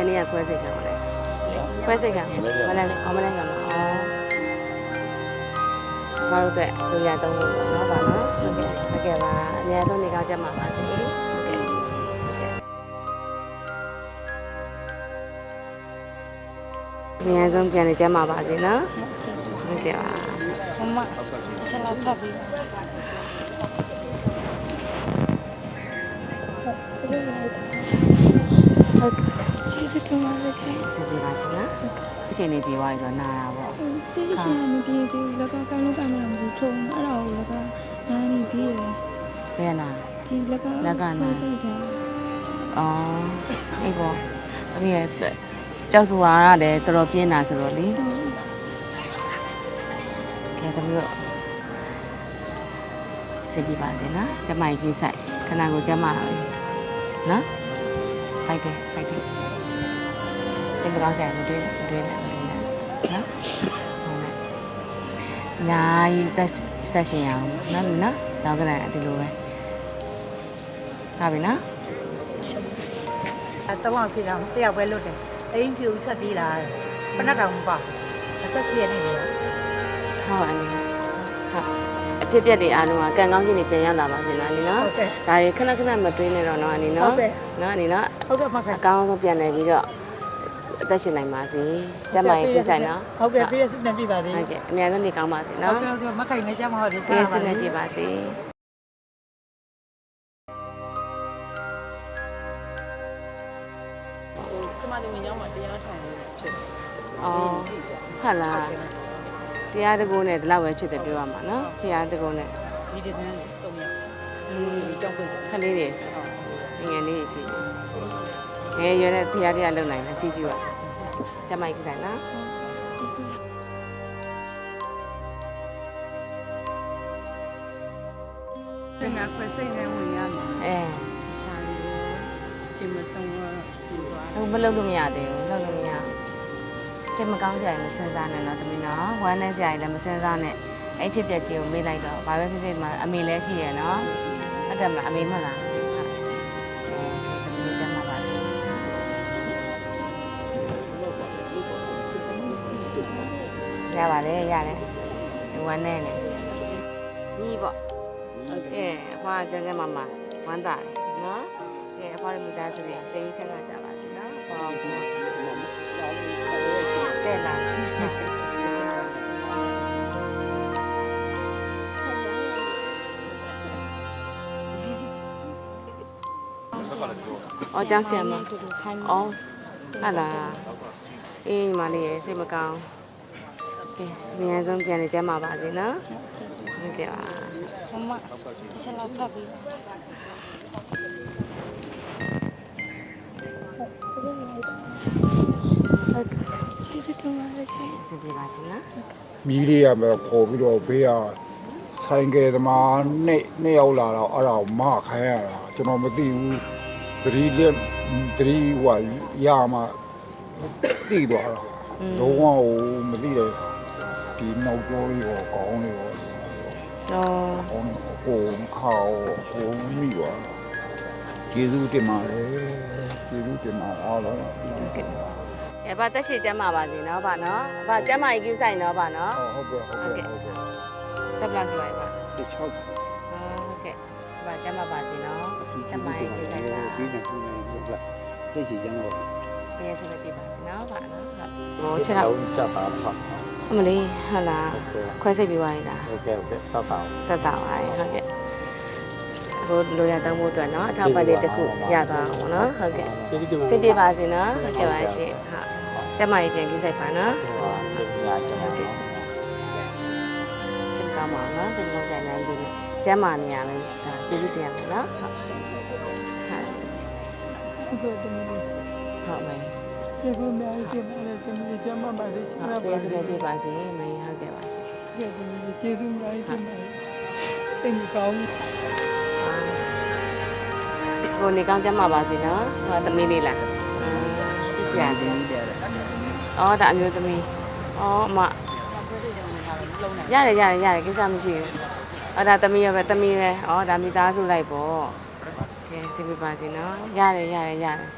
ယ်နေ့ကခွဲစိတ်ခံမလဲခွဲစိတ်ခံမလဲအမလဲကမှာအော်ဘာလို့တဲ့လူရသုံးလို့ပေါ့နော်ဗာနော်ဟုတ်ကဲ့ဟုတ်ကဲ့ပါအများဆုံးနေကောင်းကြမှာပါစေဟုတ်ကဲ့ဟုတ်ကဲ့အများဆုံးပြန်နေကြမှာပါစေနော်ဟုတ်ကဲ့ပါမမဆက်လာဖတ်ပြီးဟုတ်ကျေး ဇူးတင်ပါတယ်ရှင်ကျေးဇူးပါရှင်နော်အချိန်လေးပြေသွားပြီဆိုတော့နာတာပေါ့ကျေးဇူးရှင်မပြေသေးဘူးလောကကလောကမှာဘူးထုံအဲ့ဒါကိုလောကနားနေသေးတယ်ဘယ်နာဒီလောကစိတ်တယ်အော်အေးပေါ့အမေကြောက်သူကလည်းတော်တော်ပြင်းတာဆိုတော့လေကဲတမီးတို့စိတ်ပြပါစေနော်ကျမကြီးကြီးဆိုင်ခဏကိုကျမပါလေနော်ဖိုက်တယ်ဖိုက်တယ် စိတ်မကောင်းဆိုင်မတွေ့မတွေ့နဲ့မတွေ့နဲ့နော်ဟုတ်နဲ့ညာကြီးတက်ဆက်ရှင်ရအောင်နော်နော်နောက်ကလည်းဒီလိုပဲဟာပြီနော်အဲတော့ဖြစ်တော့တယောက်ပဲလွတ်တယ်အိမ်ပြူထွက်ပြေးလာဘယ်နှတောင်မပါအဆက်စီရနေတယ်ဟုတ်အန်ဒီဟုတ်အဖြစ်ပြက်တွေအားလုံးကကံကောင်းခြင်းတွေပြန်ရောက်လာပါစေနော်အန်ဒီနော်ဟုတ်ကဲ့ဒါတွေခဏခဏမတွေးနဲ့တော့နော်အန်ဒီဟုနော်တ်ကဲ့နော်အန်ဒီနော်ဟုတ်ကဲ့မခအကောင်းဆုံးပြန်နေပြီးတော့ အသက်ရှင်နိုင်ပါစေကျန်းမာရေးပြည့်ဆိုင်နော်ဟုတ်ကဲ့ပြည့်စုံနေပြီပါလေဟုတ်ကဲ့အများဆုံးနေကောင်းပါစေဟုတ်နော်ကဲ့ဟုတ်ကဲ့မခိုင်နေကြမှာဟုတ်တယ်ပြည့်စုံနေကြပါစေကျမတို့ငင်းမှာတရားထိုင်နေဖြစ်တယ်အော်ဟုတ်လားတရားတကူနဲ့ဒီလောက်ပဲဖြစ်တယ်ပြောရမှာနော်တရားတကူနဲ့ဒီတန်းတုံးရอืมဒီကြောက်ခွင့်ခလေးတွေငယ်လေးရှိတယ် ငယ်ရွယ်တဲ့ဖရားတရားလုံနိုင်တယ်စီကြည့်ပါကျမကြီးဆိုင်နော်စင်ကခွဲစိတ်နေဝင်ရမယ်အဲဟာဒီမဆုံးတော့ဒီသွားဟိုမလုပ်လို့မရသေးဘူးလုပ်လို့မရကဲမကောင်းကြရင်မစင်စားနဲ့တော့တမီးနော်ဝမ်းနဲ့ကြရင်လည်းမစင်စားနဲ့အဲ့ဖြစ်ပြက်ကြီးကိုမေးလိုက်တော့ဘာပဲဖြစ်ဖြစ်မှာအမေလည်းရှိရနော်ဟုတ်တယ်မလားအမေမဟုတ်လား ရပါတယ်ရတယ်ဝမ်းနဲ့နဲ့ညီပေါ့ဟုတ်ကဲ့အဖွားကျန်းကျန်းမာမာဝမ်းသာတယ်နော်ကဲအဖွားရဲ့မိသားစုတွေစိတ်ရင်းချမ်းသာကြပါစေနော်အဖွားကတဲ့လားအော်ကျန်းဆရာမတူတူခိုင်းအော်ဟာလားအေးညီမလေးရဲ့စိတ်မကောင်း ကဲအများဆုံးပြန်နေကြမှာပါစေနော်ဟုတ်ကဲ့ပါမမဆက်လာဖတ်ပြီးဟုတ်ကျေးဇူးတင်ပါတယ်ရှင်စင်ပြပါစေနော်မီးလေးရမယ်ခေါ်ပြီးတော့ဘေးကဆိုင်ကယ်သမားနှစ်နှစ်ယောက်လာတော့အဲ့ဒါကိုမခိုင်းရတာကျွန်တော်မသိဘူးသတိလက်သတိဟိုရမှသိသွားတာလုံးဝဟိုမသိတယ် ဒီနောက်ကျောလေးကိုကောင်းလေးကိုအော်ကောင်းဟိုခေါဟိုမိသွားကျေးဇူးတင်ပါတယ်ကျေးဇူးတင်ပါအားလုံးအဲဘာတက်ရှိကျမ်းပါပါစေနော်ဗာနော်ဗာကျမ်းမာရေးကိစ္စနော်ဗာနော်ဟုတ်ကဲ့ဟုတ်ကဲ့ဟုတ်ကဲ့တက်ပလာရှိပါပါဒီချောက်ဟုတ်ကဲ့ဗာကျမ်းမာပါစေနော်ကျမ်းမာရေးကိစ္စလားပြီးနေပြီးနေဟုတ်ကဲ့သိချင်ကြတော့ပြည့်စုံပြပါစေနော်ဗာနော်ဟုတ်ဟိုချက်တော့ကြပါပါ အမလေးဟုတ်လားခွဲစိတ်ပြီးသွားရတာဟုတ်ကဲ့ဟုတ်ကဲ့တော့ပါအောင်တတ်တာပါဟုတ်ကဲ့ဟိုလိုရတောင်းဖို့အတွက်နော်အထောက်အပံ့လေးတစ်ခုရသွားအောင်ပေါ့နော်ဟုတ်ကဲ့ကျေးဇူးတင်ပါတယ်ပြပြပါစေနော်ဟုတ်ကဲ့ပါရှင်ဟုတ်ကျမကြီးပြန်ကြည့်ဆိုင်ပါနော်ဟုတ်ကျေးဇူးပါကျမကြီးကျမကမှာနော်စိတ်လုံးကန်နိုင်ပြီးကျမနေရမယ်ဒါကျေးဇူးတင်ရမယ်နော်ဟုတ်ဟုတ်ဟုတ်ပါမယ် ကျေးဇူးများကြီးတင်ပါတယ်တမီးကျမပါလေချဟုတ်ပြည့်စုံပြပါစေမင်းဟုတ်ကဲ့ပါရှင်ကဲ့တမီးကျေးဇူးများကြီးတင်ပါတယ်စိတ်မကောင်းဘူးကိုနေကောင်းကျမ်းမာပါစေနော်ဟောသမီးလေးလားစစ်စရာတယ်အော်ဒါအမျိုးသမီးအော်အမရတယ်ရတယ်ရတယ်ကိစ္စမရှိဘူးအော်ဒါသမီးရပဲသမီးပဲအော်ဒါမိသားစုလိုက်ပေါ့ကဲစိတ်ပြပါစေနော်ရတယ်ရတယ်ရတယ်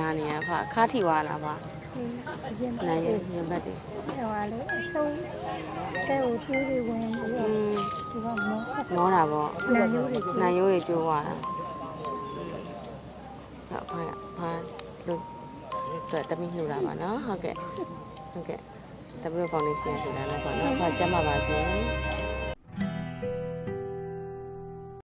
နာနေရဖခါထီဝါလားဖရင်နိုင်ရင်ရင်ဘတ်တွေဟိုဟာလေအဆုံးကဲကိုသွေးတွေဝင်ပြီးอืတော့มဒီကမောမောတာပေါ့နာရိုးတွေနိုင်ရိုးတွေကျိုးသွားတာဟုတ်ဖာဖာလူတော့တမီးလှူတာပါနော်ဟုတ်ကဲ့ဟုတ်ကဲ့တပည့်ဖောင်ဒေးရှင်းလှူတာလည်းပေါ့နော်ဖာကျမ်းပါပါစေ